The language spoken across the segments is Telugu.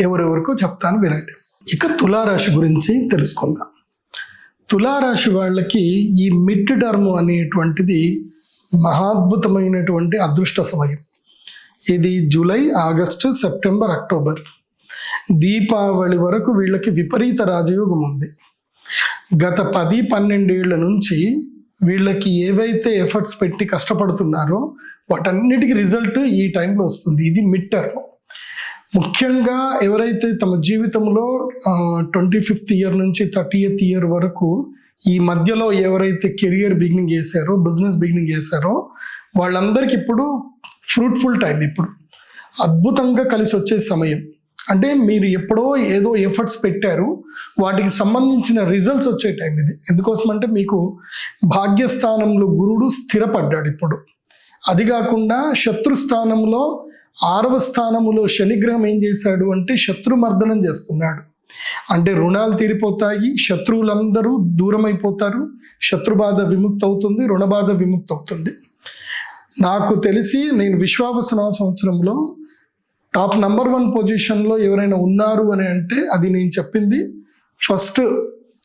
ఎవరెవరికో చెప్తాను వినండి. ఇక తులారాశి గురించి తెలుసుకుందాం. తులారాశి వాళ్ళకి ఈ మిడ్ టర్మ్ అనేటువంటిది మహాద్భుతమైనటువంటి అదృష్ట సమయం. ఇది July August September October. Deepavali వరకు వీళ్ళకి విపరీత రాజయోగం ఉంది. గత పది పన్నెండేళ్ళ నుంచి వీళ్ళకి ఏవైతే ఎఫర్ట్స్ పెట్టి కష్టపడుతున్నారో వాటన్నిటికీ రిజల్ట్ ఈ టైంలో వస్తుంది. ఇది మిడ్ టర్మ్. ముఖ్యంగా ఎవరైతే తమ జీవితంలో ట్వంటీ ఫిఫ్త్ ఇయర్ నుంచి థర్టీయత్ ఇయర్ వరకు ఈ మధ్యలో ఎవరైతే కెరియర్ బిగినింగ్ చేశారో బిజినెస్ బిగినింగ్ చేశారో వాళ్ళందరికీ ఇప్పుడు ఫ్రూట్ఫుల్ టైం ఇప్పుడు. అద్భుతంగా కలిసి వచ్చే సమయం. అంటే మీరు ఎప్పుడో ఏదో ఎఫర్ట్స్ పెట్టారు వాటికి సంబంధించిన రిజల్ట్స్ వచ్చే టైం ఇది. ఎందుకోసం అంటే మీకు భాగ్యస్థానంలో గురుడు స్థిరపడ్డాడు ఇప్పుడు. అది కాకుండా శత్రుస్థానంలో ఆరవ స్థానములో శనిగ్రహం ఏం చేశాడు అంటే శత్రుమర్దనం చేస్తున్నాడు. అంటే రుణాలు తీరిపోతాయి శత్రువులందరూ దూరం అయిపోతారు శత్రుబాధ విముక్తి అవుతుంది రుణబాధ విముక్తి అవుతుంది నాకు తెలిసి నేను విశ్వావసన సంవత్సరంలో టాప్ నంబర్ వన్ పొజిషన్లో ఎవరైనా ఉన్నారు అని అంటే అది నేను చెప్పింది. ఫస్ట్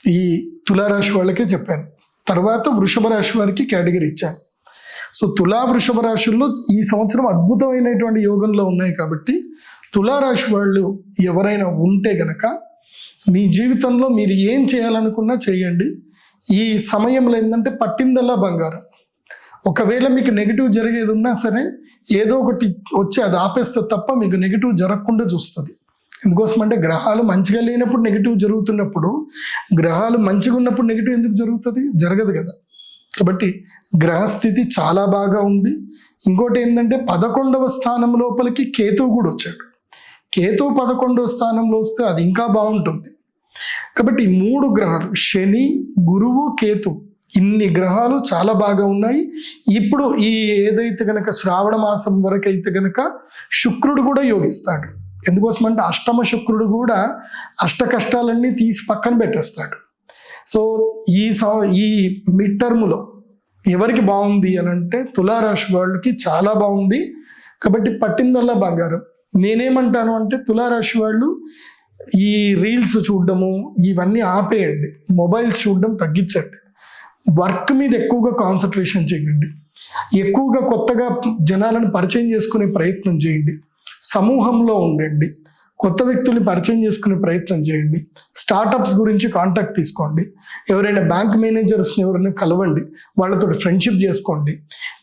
ఈ తులారాశి వాళ్ళకే చెప్పాను. తర్వాత వృషభ రాశి వారికి కేటగిరీ ఇచ్చాను. సో తులా వృషభ రాశుల్లో ఈ సంవత్సరం అద్భుతమైనటువంటి యోగంలో ఉన్నాయి కాబట్టి తులారాశి వాళ్ళు ఎవరైనా ఉంటే గనక మీ జీవితంలో మీరు ఏం చేయాలనుకున్నా చేయండి. ఈ సమయంలో ఏంటంటే పట్టిందల్లా బంగారం. ఒకవేళ మీకు నెగిటివ్ జరిగేది ఉన్నా సరే ఏదో ఒకటి వచ్చి అది ఆపేస్తే తప్ప మీకు నెగిటివ్ జరగకుండా చూస్తుంది. ఎందుకోసం అంటే గ్రహాలు మంచిగా లేనప్పుడు నెగిటివ్ జరుగుతున్నప్పుడు గ్రహాలు మంచిగా ఉన్నప్పుడు నెగిటివ్ ఎందుకు జరుగుతుంది? జరగదు కదా. కాబట్టి గ్రహస్థితి చాలా బాగా ఉంది. ఇంకోటి ఏంటంటే పదకొండవ స్థానం లోపలికి కేతువు కూడా వచ్చాడు. కేతువు పదకొండవ స్థానంలో వస్తే అది ఇంకా బాగుంటుంది. కాబట్టి మూడు గ్రహాలు శని గురువు కేతు ఇన్ని గ్రహాలు చాలా బాగా ఉన్నాయి. ఇప్పుడు ఈ ఏదైతే గనక శ్రావణ మాసం వరకు అయితే గనక శుక్రుడు కూడా యోగిస్తాడు. ఎందుకోసం అంటే అష్టమ శుక్రుడు కూడా అష్ట కష్టాలన్నీ తీసి పక్కన పెట్టేస్తాడు. సో ఈ ఈ మిడ్ టర్మ్లో ఎవరికి బాగుంది అని అంటే తులారాశి వాళ్ళకి చాలా బాగుంది. కాబట్టి పట్టిందల్లా బంగారం. నేనేమంటాను అంటే తులారాశి వాళ్ళు ఈ రీల్స్ చూడడము ఇవన్నీ ఆపేయండి. మొబైల్స్ చూడడం తగ్గించండి. వర్క్ మీద ఎక్కువగా కాన్సన్ట్రేషన్ చేయండి. ఎక్కువగా కొత్తగా జనాలను పరిచయం చేసుకునే ప్రయత్నం చేయండి. సమూహంలో ఉండండి. కొత్త వ్యక్తుల్ని పరిచయం చేసుకునే ప్రయత్నం చేయండి. స్టార్టప్స్ గురించి కాంటాక్ట్ తీసుకోండి. ఎవరైనా బ్యాంక్ మేనేజర్స్ని ఎవరైనా కలవండి. వాళ్ళతో ఫ్రెండ్షిప్ చేసుకోండి.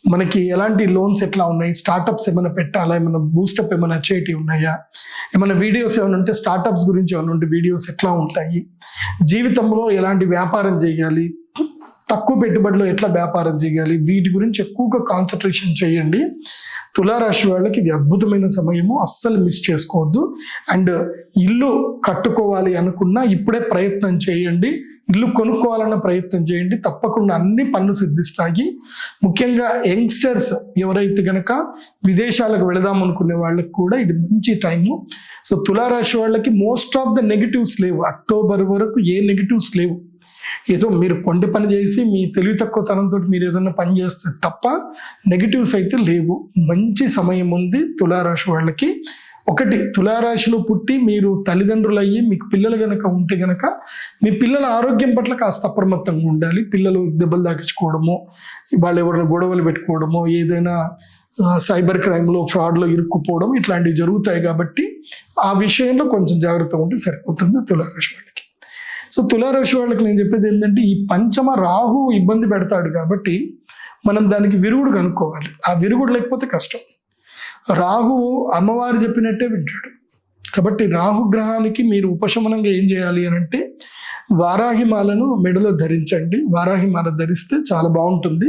మనకి ఎలాంటి లోన్స్ ఎట్లా ఉన్నాయి? స్టార్టప్స్ ఏమైనా పెట్టాలా? ఏమైనా బూస్టప్ ఏమైనా వచ్చేటివి ఉన్నాయా? ఏమైనా వీడియోస్ ఏమైనా ఉంటే స్టార్టప్స్ గురించి ఏమైనా ఉంటే వీడియోస్ ఎట్లా ఉంటాయి? జీవితంలో ఎలాంటి వ్యాపారం చేయాలి? తక్కువ పెట్టుబడిలో ఎట్లా వ్యాపారం చేయాలి? వీటి గురించి ఎక్కువగా కాన్సన్ట్రేషన్ చేయండి. తులారాశి వాళ్ళకి ఇది అద్భుతమైన సమయము. అస్సలు మిస్ చేసుకోవద్దు. అండ్ ఇల్లు కట్టుకోవాలి అనుకున్నా ఇప్పుడే ప్రయత్నం చేయండి. ఇల్లు కొనుక్కోవాలన్న ప్రయత్నం చేయండి. తప్పకుండా అన్ని పనులు సిద్ధిస్తాయి. ముఖ్యంగా యంగ్స్టర్స్ ఎవరైతే గనక విదేశాలకు వెళదాం అనుకునే వాళ్ళకి కూడా ఇది మంచి టైము సో తులారాశి వాళ్ళకి మోస్ట్ ఆఫ్ ద నెగిటివ్స్ లేవు. అక్టోబర్ వరకు ఏ నెగిటివ్స్ లేవు. ఏదో మీరు కొండ పని చేసి మీ తెలివి తక్కువ తనంతో మీరు ఏదైనా పని చేస్తే తప్ప నెగిటివ్స్ అయితే లేవు. మంచి సమయం ఉంది తులారాశి వాళ్ళకి. ఒకటి తులారాశిలో పుట్టి మీరు తల్లిదండ్రులు అయ్యి మీకు పిల్లలు కనుక ఉంటే గనక మీ పిల్లల ఆరోగ్యం పట్ల కాస్త అప్రమత్తంగా ఉండాలి. పిల్లలు దెబ్బలు తాకించుకోవడము వాళ్ళు ఎవరైనా గొడవలు పెట్టుకోవడము ఏదైనా సైబర్ క్రైమ్లో ఫ్రాడ్లో ఇరుక్కుపోవడం ఇట్లాంటివి జరుగుతాయి కాబట్టి ఆ విషయంలో కొంచెం జాగ్రత్తగా ఉంటే సరిపోతుంది తులారాశి వాళ్ళకి. సో తులారాశి వాళ్ళకి నేను చెప్పేది ఏంటంటే ఈ పంచమ రాహు ఇబ్బంది పెడతాడు కాబట్టి మనం దానికి విరుగుడు కనుక్కోవాలి. ఆ విరుగుడు లేకపోతే కష్టం. రాహు అమ్మవారు చెప్పినట్టే వింటాడు. కాబట్టి రాహు గ్రహానికి మీరు ఉపశమనంగా ఏం చేయాలి అని అంటే వారాహిమాలను మెడలో ధరించండి. వారాహిమాల ధరిస్తే చాలా బాగుంటుంది.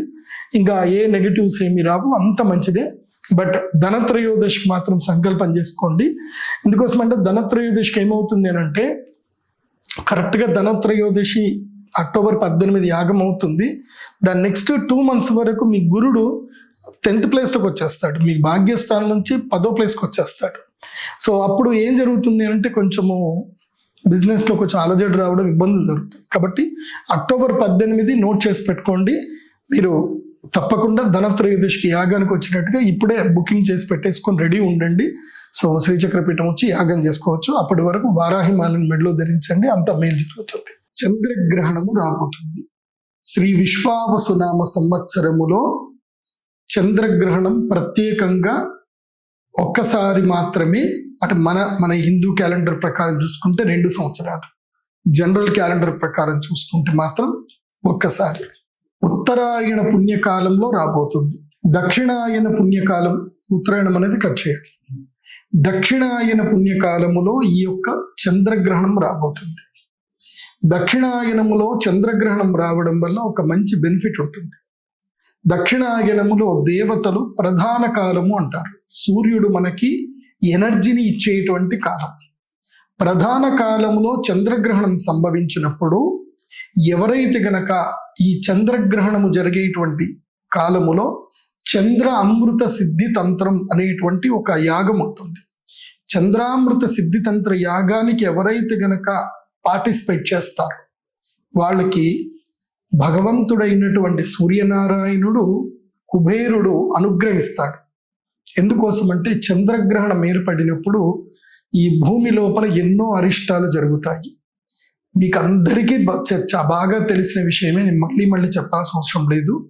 ఇంకా ఏ నెగిటివ్స్ ఏమి రావు అంత మంచిదే. బట్ ధనత్రయోదశికి మాత్రం సంకల్పం చేసుకోండి. ఎందుకోసం అంటే ధనత్రయోదశికి ఏమవుతుంది అని అంటే కరెక్ట్గా ధనత్రయోదశి అక్టోబర్ పద్దెనిమిది యాగం అవుతుంది. దాని నెక్స్ట్ టూ మంత్స్ వరకు మీ గురుడు టెన్త్ ప్లేస్లోకి వచ్చేస్తాడు. మీ భాగ్యస్థానం నుంచి పదో ప్లేస్కి వచ్చేస్తాడు. సో అప్పుడు ఏం జరుగుతుంది అంటే కొంచెము బిజినెస్లో కొంచెం అలజడి రావడం ఇబ్బందులు జరుగుతాయి. కాబట్టి అక్టోబర్ పద్దెనిమిది నోట్ చేసి పెట్టుకోండి. మీరు తప్పకుండా ధనత్రయోదశికి యాగానికి వచ్చినట్టుగా ఇప్పుడే బుకింగ్ చేసి పెట్టేసుకొని రెడీ ఉండండి. సో శ్రీచక్రపీఠం వచ్చి యాగం చేసుకోవచ్చు. అప్పటి వరకు వారాహిమాలను మెడలో ధరించండి అంత మేలు జరుగుతుంది. చంద్రగ్రహణము రాబోతుంది. శ్రీ విశ్వావసునామ సంవత్సరములో చంద్రగ్రహణం ప్రత్యేకంగా ఒక్కసారి మాత్రమే అటు మన మన హిందూ క్యాలెండర్ ప్రకారం చూసుకుంటే రెండు సంవత్సరాలు. జనరల్ క్యాలెండర్ ప్రకారం చూసుకుంటే మాత్రం ఒక్కసారి. ఉత్తరాయణ పుణ్యకాలంలో రాబోతుంది. దక్షిణాయన పుణ్యకాలం ఉత్తరాయణం అనేది కట్ చేయాలి. దక్షిణాయన పుణ్యకాలములో ఈ యొక్క చంద్రగ్రహణం రాబోతుంది. దక్షిణాయనములో చంద్రగ్రహణం రావడం వల్ల ఒక మంచి బెనిఫిట్ ఉంటుంది. దక్షిణాయనములో దేవతలు ప్రధాన కాలము అంటారు. సూర్యుడు మనకి ఎనర్జీని ఇచ్చేటువంటి కాలం. ప్రధాన కాలంలో చంద్రగ్రహణం సంభవించినప్పుడు ఎవరైతే గనక ఈ చంద్రగ్రహణము జరిగేటువంటి కాలములో చంద్ర అమృత సిద్ధి తంత్రం అనేటువంటి ఒక యాగం ఉంటుంది. చంద్రామృత సిద్ధి తంత్ర యాగానికి ఎవరైతే గనక పార్టిసిపేట్ చేస్తారో వాళ్ళకి భగవంతుడైనటువంటి సూర్యనారాయణుడు కుబేరుడు అనుగ్రహిస్తాడు. ఎందుకోసం అంటే చంద్రగ్రహణం ఏర్పడినప్పుడు ఈ భూమి లోపల ఎన్నో అరిష్టాలు జరుగుతాయి. మీకు అందరికీ బాగా తెలిసిన విషయమే నేను మళ్ళీ మళ్ళీ చెప్పాల్సిన అవసరం లేదు.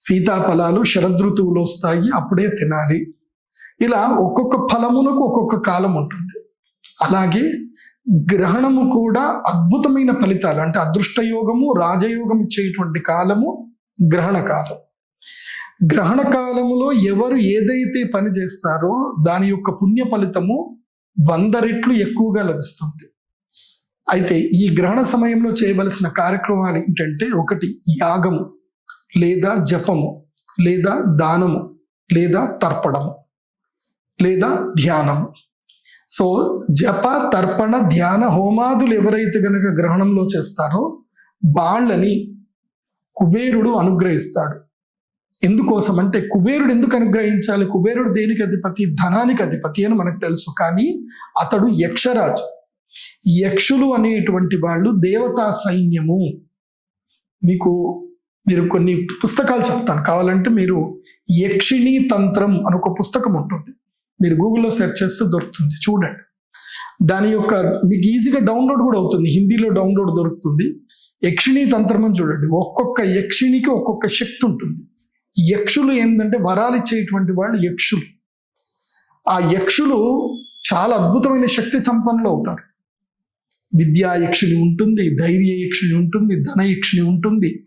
సీతాఫలాలు శరదృతువులో వస్తాయి అప్పుడే తినాలి. ఇలా ఒక్కొక్క ఫలమునకు ఒక్కొక్క కాలం ఉంటుంది. అలాగే గ్రహణము కూడా అద్భుతమైన ఫలితాలు అంటే అదృష్ట యోగము రాజయోగం ఇచ్చేటువంటి కాలము గ్రహణ కాలం. గ్రహణ కాలములో ఎవరు ఏదైతే పని చేస్తారో దాని యొక్క పుణ్య ఫలితము వంద రెట్లు ఎక్కువగా లభిస్తుంది. అయితే ఈ గ్రహణ సమయంలో చేయవలసిన కార్యక్రమాలు ఏంటంటే ఒకటి యాగము. లేదా జపము లేదా దానము లేదా తర్పణము లేదా ధ్యానము. సో జప తర్పణ ధ్యాన హోమాదులు ఎవరైతే కనుక గ్రహణంలో చేస్తారో వాళ్ళని కుబేరుడు అనుగ్రహిస్తాడు. ఎందుకోసం అంటే కుబేరుడు ఎందుకు అనుగ్రహించాలి? కుబేరుడు దేనికి అధిపతి? ధనానికి అధిపతి అని మనకు తెలుసు. కానీ అతడు యక్షరాజు. యక్షులు అనేటువంటి వాళ్ళు దేవతా సైన్యము. మీకు మీరు కొన్ని పుస్తకాలు చెప్తాను. కావాలంటే మీరు యక్షిణీ తంత్రం అని ఒక పుస్తకం ఉంటుంది. మీరు గూగుల్లో సెర్చ్ చేస్తే దొరుకుతుంది. చూడండి. దాని యొక్క మీకు ఈజీగా డౌన్లోడ్ కూడా అవుతుంది. హిందీలో డౌన్లోడ్ దొరుకుతుంది. యక్షిణీ తంత్రం అని చూడండి. ఒక్కొక్క యక్షిణికి ఒక్కొక్క శక్తి ఉంటుంది. యక్షులు ఏంటంటే వరాలు ఇచ్చేటువంటి వాళ్ళు యక్షులు. ఆ యక్షులు చాలా అద్భుతమైన శక్తి సంపన్నులు అవుతారు. విద్యా యక్షిణి ఉంటుంది ధైర్య యక్షిణి ఉంటుంది ధన యక్షిణి ఉంటుంది.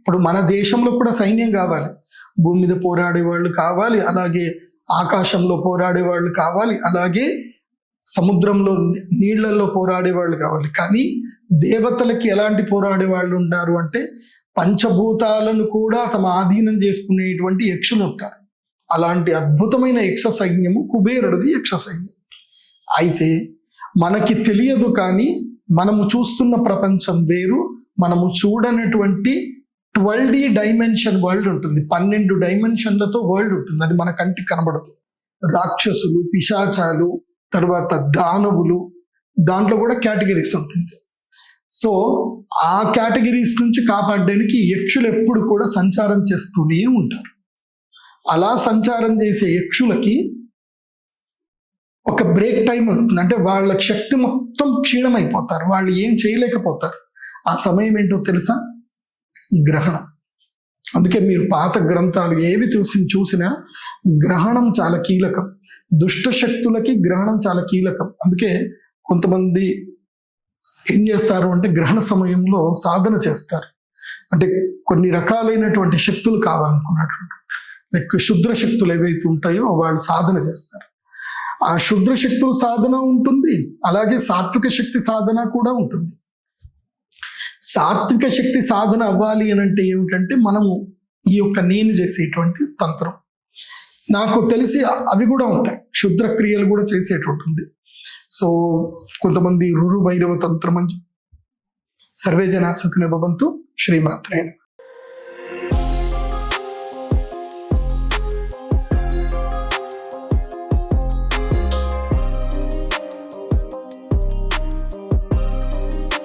ఇప్పుడు మన దేశంలో కూడా సైన్యం కావాలి. భూమి మీద పోరాడే వాళ్ళు కావాలి అలాగే ఆకాశంలో పోరాడే వాళ్ళు కావాలి అలాగే సముద్రంలో నీళ్ళలో పోరాడే వాళ్ళు కావాలి. కానీ దేవతలకి ఎలాంటి పోరాడే వాళ్ళు ఉంటారు అంటే పంచభూతాలను కూడా తమ ఆధీనం చేసుకునేటువంటి యక్షులు ఉంటారు అలాంటి అద్భుతమైన యక్ష సైన్యము కుబేరుడిది యక్ష సైన్యం. అయితే మనకి తెలియదు కానీ మనము చూస్తున్న ప్రపంచం వేరు మనము చూడనటువంటి ట్వెల్వ్ డి డైమెన్షన్ వరల్డ్ ఉంటుంది. పన్నెండు డైమెన్షన్లతో వరల్డ్ ఉంటుంది. అది మన కంటికి కనబడదు. రాక్షసులు పిశాచాలు తర్వాత దానవులు దాంట్లో కూడా కేటగిరీస్ ఉంటుంది. సో ఆ కేటగిరీస్ నుంచి కాపాడడానికి యక్షులు ఎప్పుడు కూడా సంచారం చేస్తూనే ఉంటారు. అలా సంచారం చేసే యక్షులకి ఒక బ్రేక్ టైం అవుతుంది అంటే వాళ్ళ శక్తి మొత్తం క్షీణమైపోతారు. వాళ్ళు ఏం చేయలేకపోతారు. ఆ సమయం ఏంటో తెలుసా? గ్రహణం. అందుకే మీరు పాత గ్రంథాలు ఏవి చూసి చూసినా గ్రహణం చాలా కీలకం. దుష్ట శక్తులకి గ్రహణం చాలా కీలకం. అందుకే కొంతమంది ఏం చేస్తారు అంటే గ్రహణ సమయంలో సాధన చేస్తారు. అంటే కొన్ని రకాలైనటువంటి శక్తులు కావాలనుకున్నటువంటి లైక్ శుద్ర శక్తులు ఏవైతే ఉంటాయో వాళ్ళు సాధన చేస్తారు. ఆ శుద్ర శక్తుల సాధన ఉంటుంది. అలాగే సాత్విక శక్తి సాధన కూడా ఉంటుంది. సాత్విక శక్తి సాధన అవ్వాలి అని అంటే ఏమిటంటే మనము ఈ యొక్క నేను చేసేటువంటి తంత్రం. నాకు తెలిసి అవి కూడా ఉంటాయి. క్షుద్ర క్రియలు కూడా చేసేటట్టుంది సో కొంతమంది రురు భైరవ తంత్రం అని సర్వే జనా సుఖిన భవంతు శ్రీమాత్రేణ